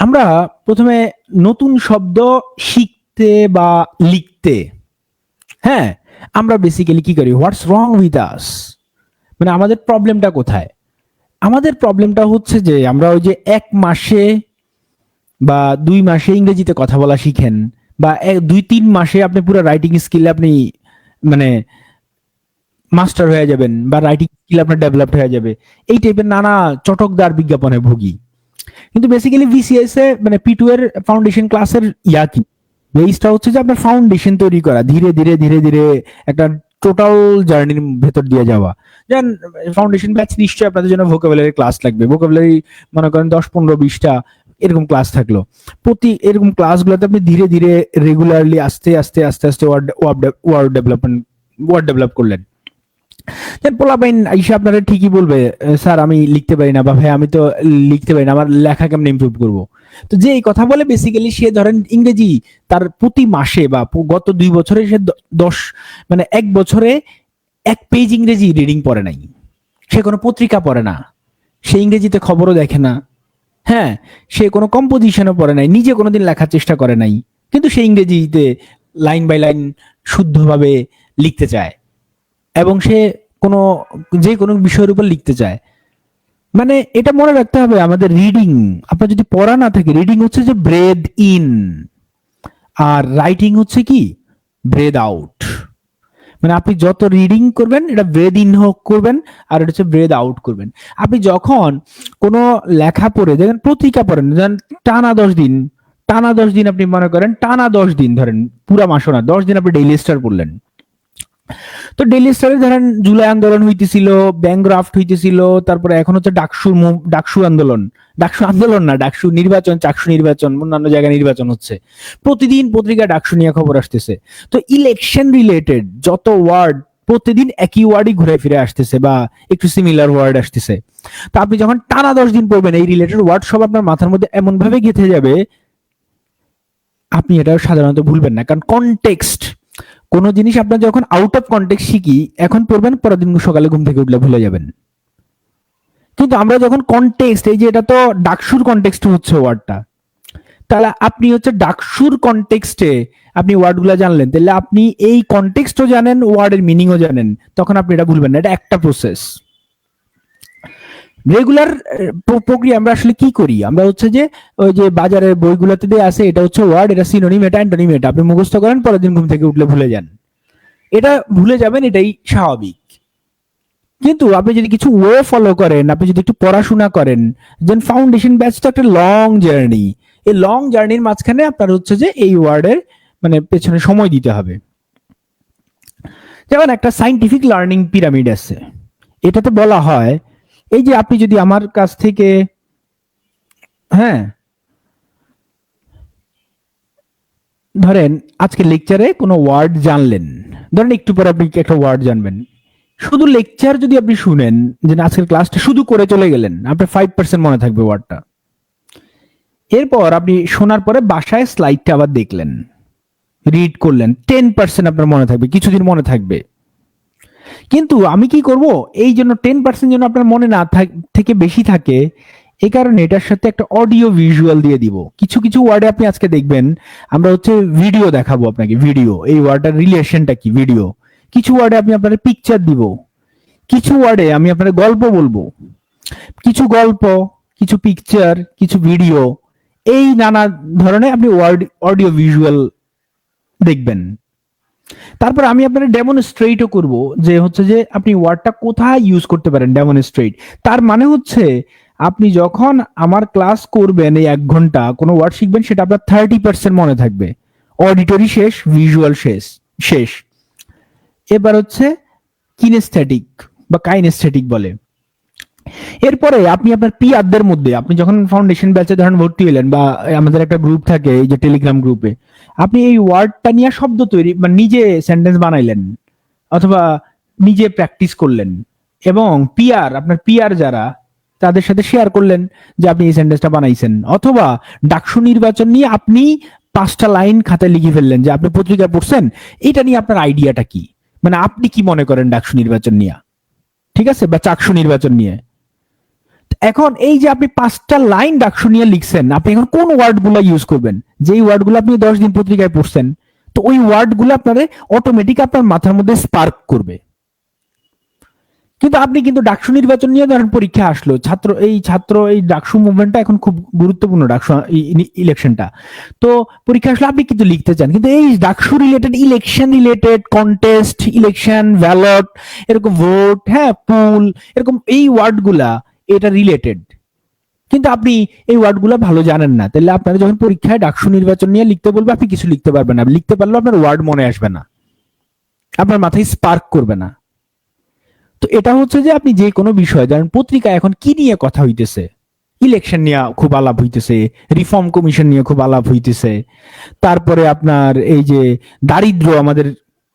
আমরা প্রথমে নতুন শব্দ শিখতে বা লিখতে হ্যাঁ আমরা বেসিক্যালি কি করি? হোয়াটস রং উইথ আস মানে আমাদের প্রবলেমটা কোথায়? আমাদের প্রবলেমটা হচ্ছে যে আমরা ওই যে এক মাসে বা দুই মাসে ইংরেজিতে কথা বলা শিখেন, বা এক- দুই, তিন মাসে আপনি পুরো রাইটিং স্কিল আপনি মানে মাস্টার হয়ে যাবেন, বা রাইটিং স্কিল আপনার ডেভেলপড হয়ে যাবে। এই টাইপের নানা চটকদার বিজ্ঞাপনে ভুগি। কিন্তু বেসিক্যালি ভিসিএস এ মানে পি টু এর ফাউন্ডেশন ক্লাসের ইয়া কি? বেসটা হচ্ছে যে আপনার ফাউন্ডেশন তৈরি করা, ধীরে ধীরে ধীরে ধীরে একটা টোটাল জার্নির ভেতর দিয়ে যাওয়া। যেমন ফাউন্ডেশন ব্যাচ নিশ্চয়ই আপনাদের জন্য ভোকাবুলারি ক্লাস লাগবে। ভোকাবুলারি মনে করেন দশ, পনেরো, বিশটা এরকম ক্লাস থাকল। প্রতি এরকম ক্লাসগুলোতে আপনি ধীরে ধীরে রেগুলারলি আস্তে আস্তে আস্তে আস্তে word word development word develop করলেন। পোলাপাইন আইসা আপনারা ঠিকই বলবে স্যার আমি লিখতে পারি না বা ভাই আমি তো লিখতে পারি না, আমার লেখা কেমন ইমপ্রুভ করব? তো যে এই কথা বলে বেসিক্যালি সে ধরেন ইংরেজি তার প্রতি মাসে বা গত দুই বছরে সে দশ মানে এক বছরে এক পেজ ইংরেজি রিডিং পড়ে নাই। সে কোনো পত্রিকা পড়ে না। সে ইংরেজিতে খবরও দেখে না। হ্যাঁ সে কোনো কম্পোজিশনও পড়ে নাই। নিজে কোনোদিন লেখার চেষ্টা করে নাই। কিন্তু সে ইংরেজিতে লাইন বাই লাইন শুদ্ধভাবে লিখতে চায়। এবং সে কোনো, যে কোনো বিষয়ের উপর লিখতে চায়। মানে এটা মনে রাখতে হবে আমাদের রিডিং আপনার যদি পড়া না থাকে রিডিং হচ্ছে যে ব্রেদ ইন আর রাইটিং হচ্ছে কি? ব্রেদ আউট মানে আপনি যত রিডিং করবেন, এটা ব্রেদ ইন হোক করবেন, আর এটা হচ্ছে ব্রেদ আউট করবেন। আপনি যখন কোনো লেখা পড়ে, দেখেন পত্রিকা পড়েন যেমন টানা দশ দিন, টানা দশ দিন আপনি মনে করেন, টানা দশ দিন ধরেন, পুরা মাসও না, দশ দিন আপনি ডেইলি স্টার পড়লেন। তো ডেলি স্টারে ধরেন জুলাই আন্দোলন হইতেছিল ব্যাংগ্রাফট হইতেছিল, তারপরে এখন হচ্ছে ডাকসু ডাকসু আন্দোলন। ডাকসু আন্দোলন না, ডাকসু নির্বাচন, চাকসু নির্বাচন, অন্যান্য জায়গায় নির্বাচন হচ্ছে। প্রতিদিন পত্রিকা ডাকসু নিয়ে খবর আসতেছে। তো ইলেকশন রিলেটেড যত ওয়ার্ড প্রতিদিন একই ওয়ার্ডই ঘুরে ফিরে আসতেছে বা একটু সিমিলার ওয়ার্ড আসতেছে। তো আপনি যখন টানা দশ দিন পড়বেন, এই রিলেটেড ওয়ার্ড সব আপনার মাথার মধ্যে এমন ভাবে গেঁথে যাবে, আপনি এটা সাধারণত ভুলবেন না। কারণ কনটেক্সট কোন জিনিস আপনার যখন আউট অফ কন্টেক্ট শিখি, এখন পড়বেন, পরের দিন সকালে ঘুম থেকে উঠলে ভুলে যাবেন। কিন্তু আমরা যখন কনটেক্সট এই যে এটা তো ডাকসুর কন্টেক্সট হচ্ছে ওয়ার্ডটা তাহলে আপনি হচ্ছে ডাকসুর কনটেক্সটে আপনি ওয়ার্ডগুলো জানলেন, তাহলে আপনি এই কনটেক্সটও জানেন ওয়ার্ডের মিনিংও জানেন, তখন আপনি এটা ভুলবেন না, এটা একটা প্রসেস রেগুলার প্রক্রিয়া আমরা আসলে কি করি? আমরা হচ্ছে যে, ওই যে বাজারের বইগুলোতে দিয়ে আছে, এটা হচ্ছে ওয়ার্ড এটা সিনোনিম এটা অ্যান্টোনিম এটা আপনি মুখস্থ করেন, পরের দিন ঘুম থেকে উঠলে ভুলে যান। এটা ভুলে যাবেন, এটাই স্বাভাবিক। কিন্তু আপনি যদি কিছু ওয়ে ফলো করেন, আপনি যদি একটু পড়াশোনা করেন যেন ফাউন্ডেশন ব্যাচ তো একটা লং জার্নি এই লং জার্নির মাঝখানে আপনার হচ্ছে যে এই ওয়ার্ডের মানে পেছনে সময় দিতে হবে। যেমন একটা সাইন্টিফিক লার্নিং পিরামিড আছে। এটাতে বলা হয় এই যে আপনি যদি আমার কাছ থেকে হ্যাঁ ধরেন আজকে লেকচারে কোনো ওয়ার্ড জানলেন, ধরেন একটু পরে আপনি একটা ওয়ার্ড জানবেন। শুধু লেকচার যদি আপনি শুনেন, যে আজকের ক্লাসটা শুধু করে চলে গেলেন, আপনার ফাইভ পার্সেন্ট মনে থাকবে ওয়ার্ডটা এরপর আপনি শোনার পরে বাসায় স্লাইডটা আবার দেখলেন রিড করলেন টেন পার্সেন্ট আপনার মনে থাকবে, কিছুদিন মনে থাকবে। কিন্তু আমি কি করব? এই জন্য টেন পার্সেন্ট যেন আপনার মনে না থাক- বেশি থাকে এই কারণে এটার সাথে একটা অডিও ভিজুয়াল দিয়ে দিব। কিছু কিছু ওয়ার্ডে আপনি আজকে দেখবেন, আমরা হচ্ছে ভিডিও দেখাবো আপনাকে ভিডিও এই ওয়ার্ডটার রিলেশনটা কি? ভিডিও কিছু ওয়ার্ডে আমি আপনার পিকচার দিব। কিছু ওয়ার্ডে আমি আপনার গল্প বলব। কিছু গল্প, কিছু পিকচার কিছু ভিডিও এই নানা ধরনের আপনি ওয়ার্ড অডিও ভিজুয়াল দেখবেন। তারপর আমি আপনার ডেমনস্ট্রেটও করব, যে হচ্ছে যে আপনি ওয়ার্ডটা কোথায় ইউজ করতে পারেন ডেমনস্ট্রেট তার মানে হচ্ছে, আপনি যখন আমার ক্লাস করবেন এই এক ঘণ্টা, কোনো ওয়ার্ড শিখবেন, সেটা আপনার থার্টি পার্সেন্ট মনে থাকবে। অডিটরি শেষ ভিজুয়াল শেষ শেষ। এবার হচ্ছে কিনেস্থেটিক বা কাইনেস্থেটিক বলে। এরপরে আপনি আপনার পিয়ারদের মধ্যে, আপনি যখন ফাউন্ডেশন ব্যাচে ধরেন ভর্তি হলেন বা আমাদের একটা গ্রুপ থাকে, এই যে টেলিগ্রাম গ্রুপে আপনি এই ওয়ার্ডটা নিয়ে শব্দ তৈরি মানে নিজে সেন্টেন্স বানাইলেন অথবা নিজে প্র্যাকটিস করলেন এবং পিয়ার আপনার পিয়ার যারা, তাদের সাথে শেয়ার করলেন যে আপনি এই সেন্টেন্সটা বানাইছেন। অথবা ডাকসু নির্বাচন নিয়ে আপনি পাঁচটা লাইন খাতায় লিখে ফেললেন যে আপনি পত্রিকা পড়ছেন, এটা নিয়ে আপনার আইডিয়াটা কি? মানে আপনি কি মনে করেন ডাকসু নির্বাচন নিয়ে? ঠিক আছে? বা চাকসু নির্বাচন নিয়ে? এখন এই যে আপনি পাঁচটা লাইন ডাকশো নিয়ে লিখছেন, আপনি এখন কোন ওয়ার্ডগুলা ইউজ করবেন? যেই ওয়ার্ডগুলো আপনি দশ দিন পত্রিকায় পড়ছেন, তো ওই ওয়ার্ডগুলো আপনার অটোমেটিক আপনার মাথার মধ্যে স্পার্ক করবে। কিন্তু আপনি কিন্তু ডাকসু নির্বাচন নিয়ে ধরেন পরীক্ষা আসলো, ছাত্র, এই ছাত্র, এই ডাকসু মুভমেন্টটা এখন খুব গুরুত্বপূর্ণ ডাকসু ইলেকশনটা তো পরীক্ষা আসলে আপনি কিন্তু লিখতে চান, কিন্তু এই DUCSU related election related contest election ballot এরকম ভোট হ্যাঁ পুল এরকম এই ওয়ার্ডগুলা এটা রিলেটেড কিন্তু আপনি এই ওয়ার্ডগুলো ভালো জানেন না। তাহলে আপনারা যখন পরীক্ষায় ডাকসু নির্বাচন নিয়ে লিখতে বলবে, আপনি কিছু লিখতে পারবেন না। লিখতে পারলেও আপনার ওয়ার্ড মনে আসবে না। আপনার মাথায় স্পার্ক করবে না। তো এটা হচ্ছে যে আপনি যে কোনো বিষয়, ধরেন পত্রিকা এখন কি নিয়ে কথা হইতেছে? ইলেকশন নিয়ে খুব আলাপ হইতেছে রিফর্ম কমিশন নিয়ে খুব আলাপ হইতেছে। তারপরে আপনার এই যে দারিদ্র আমাদের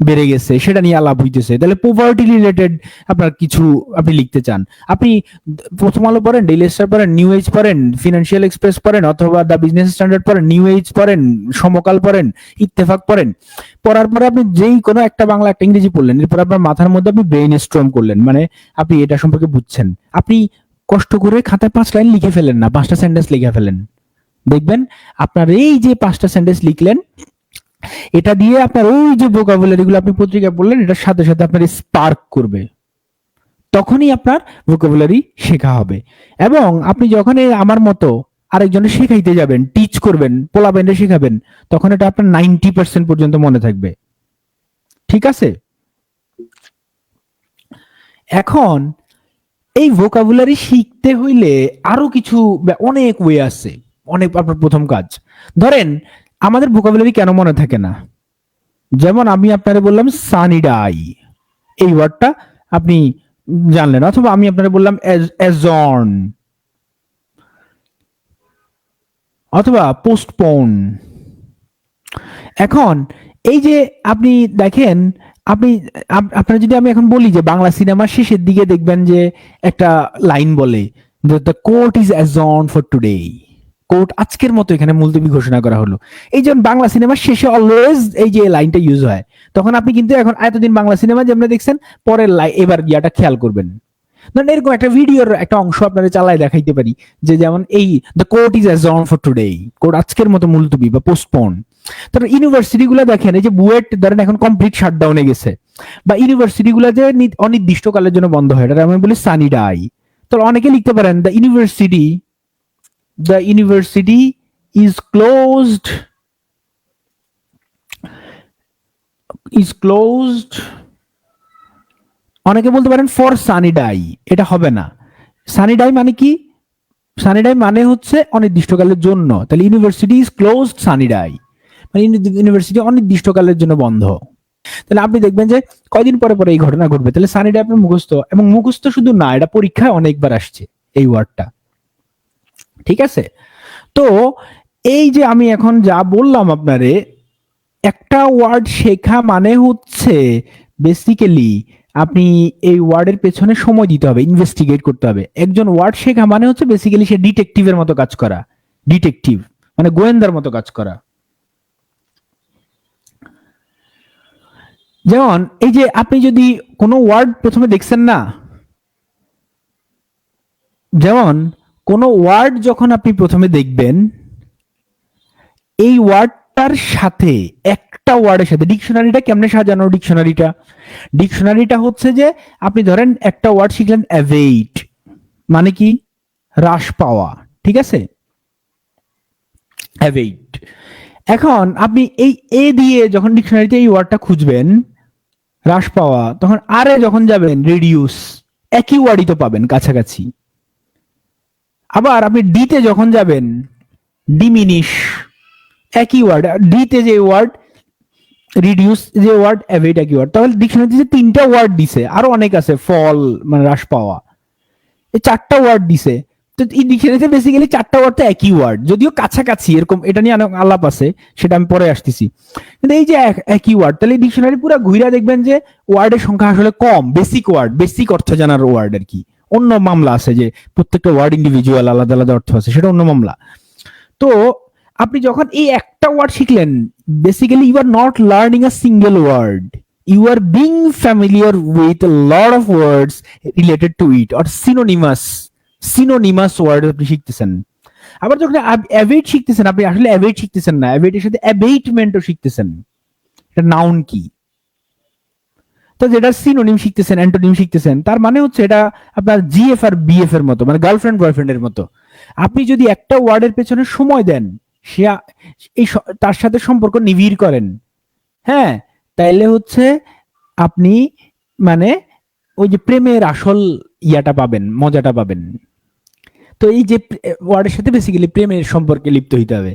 বেড়ে গেছে, সেটা নিয়ে আলাপ হইতেছে। তাহলে পোভার্টি রিলেটেড আপনার কিছু আপনি লিখতে চান। আপনি প্রথম আলো পড়েন ডেইলি স্টার পড়েন নিউ এজ পড়েন ফিনান্সিয়াল এক্সপ্রেস পড়েন, অথবা দ্য বিজনেস স্ট্যান্ডার্ড পড়েন নিউ এজ পড়েন, সমকাল পড়েন, ইত্তেফাক পড়েন। পড়ার পরে আপনি যেই কোনো একটা বাংলা, একটা ইংরেজি পড়লেন, এরপর আপনার মাথার মধ্যে আপনি ব্রেইন স্ট্রম করলেন মানে আপনি এটা সম্পর্কে বুঝছেন। আপনি কষ্ট করে খাতায় পাঁচ লাইন লিখে ফেলেন না, পাঁচটা সেন্টেন্স লিখে ফেলেন। দেখবেন আপনার এই যে পাঁচটা সেন্টেন্স লিখলেন এটা দিয়ে আপনার ওই যে ভোকাবুলারি গুলো আপনি পত্রিকায় বললেন এটার সাথে সাথে আপনার স্পার্ক করবে। তখনই আপনার ভোকাবুলারি শেখা হবে। এবং আপনি যখন আমার মতো আরেকজনের শেখাইতে যাবেন টিচ করবেন পোলাবেন্ডে শেখাবেন, তখন এটা আপনার নাইনটি পার্সেন্ট পর্যন্ত মনে থাকবে। ঠিক আছে? এখন এই ভোকাবুলারি শিখতে হইলে আরও কিছু অনেক ওয়ে আছে। অনেক আপনার প্রথম কাজ। ধরেন আমাদের ভোকাবুলারি কেন মনে থাকে না? যেমন আমি আপনারে বললাম সানিডাই এই ওয়ার্ডটা আপনি জানলেন। অথবা আমি আপনারে বললাম এজন অথবা পোস্টপোন এখন এই যে আপনি দেখেন, আপনি আপনার যদি আমি এখন বলি যে বাংলা সিনেমার শেষের দিকে দেখবেন যে একটা লাইন বলে the court is adjourn for today court আজকের মতো এখানে মুলতবি ঘোষণা করা হলো। এই যেমন বাংলা সিনেমার শেষে অলওয়েজ এই যে লাইনটা ইউজ হয়, তখন আপনি কিন্তু এখন এতদিন বাংলা সিনেমা যেমন দেখছেন, পরের লাই এবার ইয়াটা খেয়াল করবেন। ধরেন এরকম একটা ভিডিওর একটা অংশ আপনারা চালায় দেখাইতে পারি, যে যেমন এই the court is অ্যাজন for today court আজকের মতো মুলতবি বা পোস্টপোন তারপর ইউনিভার্সিটি গুলো দেখেন, এই যে বুয়েট, ধরেন এখন কমপ্লিট শাটডাউনে গেছে। বা ইউনিভার্সিটি গুলো যে অনির্দিষ্টকালের জন্য বন্ধ হয় এটা আমি বলি সানি ডাই তো অনেকে লিখতে পারেন the university the university is closed. Is closed. অনেকে বলতে পারেন ফর সানিডাই এটা হবে না। সানিডাই মানে কি? সানিডাই মানে হচ্ছে অনির্দিষ্টকালের জন্য। তাহলে ইউনিভার্সিটি ইজ ক্লোজড সানিডাই মানে ইউনিভার্সিটি অনির্দিষ্টকালের জন্য বন্ধ। তাহলে আপনি দেখবেন যে, কয়দিন পরে পরে এই ঘটনা ঘটবে। তাহলে সানিডাই আপনার মুখস্থ। এবং মুখস্থ শুধু না, এটা পরীক্ষায় অনেকবার আসছে এই ওয়ার্ডটা ঠিক আছে? তো এই যে আমি এখন যা বললাম আপনারে, একটা ওয়ার্ড শেখা মানে হচ্ছে বেসিক্যালি আপনি এই ওয়ার্ডের পেছনে সময় দিতে হবে ইনভেস্টিগেট করতে হবে। একজন ওয়ার্ড শেখা মানে হচ্ছে বেসিক্যালি সে ডিটেকটিভের মতো কাজ করা ডিটেকটিভ মানে গোয়েন্দার মতো কাজ করা। যেমন এই যে আপনি যদি কোনো ওয়ার্ড প্রথমে দেখছেন না, যেমন কোনো ওয়ার্ড যখন আপনি প্রথমে দেখবেন, এই ওয়ার্ডটার সাথে একটা ওয়ার্ডের সাথে, ডিকশনারিটা কেমনে সাজানো ডিকশনারিটা? ডিকশনারিটা হচ্ছে যে আপনি ধরেন একটা ওয়ার্ড শিখলেন অ্যাভেইট মানে কি? হ্রাস পাওয়া, ঠিক আছে? অ্যাভেইট। এখন আপনি এই এ দিয়ে যখন ডিকশনারিতে এই ওয়ার্ডটা খুঁজবেন, হ্রাস পাওয়া, তখন আরে যখন যাবেন, রিডিউস, একই ওয়ার্ডই তো পাবেন কাছাকাছি। আবার আপনি ডিতে যখন যাবেন ডিমিনিশ একই ওয়ার্ড ডিতে যে ওয়ার্ড রিডিউস যে ওয়ার্ড অ্যাভেট একই ওয়ার্ড তাহলে ডিকশনারিতে যে তিনটা ওয়ার্ড দিছে, আরও অনেক আছে ফল মানে হ্রাস পাওয়া। এই চারটা ওয়ার্ড দিছে, তো এই ডিকশনারিতে বেসিক্যালি চারটা ওয়ার্ড তো একই ওয়ার্ড যদিও কাছাকাছি, এরকম এটা নিয়ে অনেক আলাপ আছে, সেটা আমি পরে আসতেছি। কিন্তু এই যে একই ওয়ার্ড তাহলে ডিকশনারি পুরো ঘুরে দেখবেন যে ওয়ার্ডের সংখ্যা আসলে কম বেসিক ওয়ার্ড বেসিক অর্থ জানার ওয়ার্ড আর কি। অন্য মামলা আছে যে প্রত্যেকটা ওয়ার্ড ইন্ডিভিজুয়াল আলাদা আলাদা অর্থ আছে, সেটা অন্য মামলা। তো আপনি যখন এই একটা ওয়ার্ড শিখলেন basically you are not learning a single word you are being familiar with lot of words related to it or synonymous synonymous word আপনি শিখতেছেন। আবার যখন অ্যাভেট শিখতেছেন, আপনি আসলে অ্যাভেট শিখতেছেন না অ্যাভেটের সাথে অ্যাবেটমেন্টও শিখতেছেন। এটা নাউন কি? তো যেটা সিনোনিম শিখতেছেন অ্যান্টোনিম শিখতেছেন, তার মানে হচ্ছে এটা আপনার জিএফ আর বিএফ এর মতো মানে গার্লফ্রেন্ড বয়ফ্রেন্ডের মতো। আপনি যদি একটা ওয়ার্ডের পেছনে সময় দেন, সে এই তার সাথে সম্পর্ক নিবিড় করেন হ্যাঁ? তাইলে হচ্ছে আপনি মানে ওই যে প্রেমের আসল ইয়াটা পাবেন, মজাটা পাবেন। তো এই যে ওয়ার্ডের সাথে বেসিক্যালি প্রেমের সম্পর্কে লিপ্ত হইতে হবে।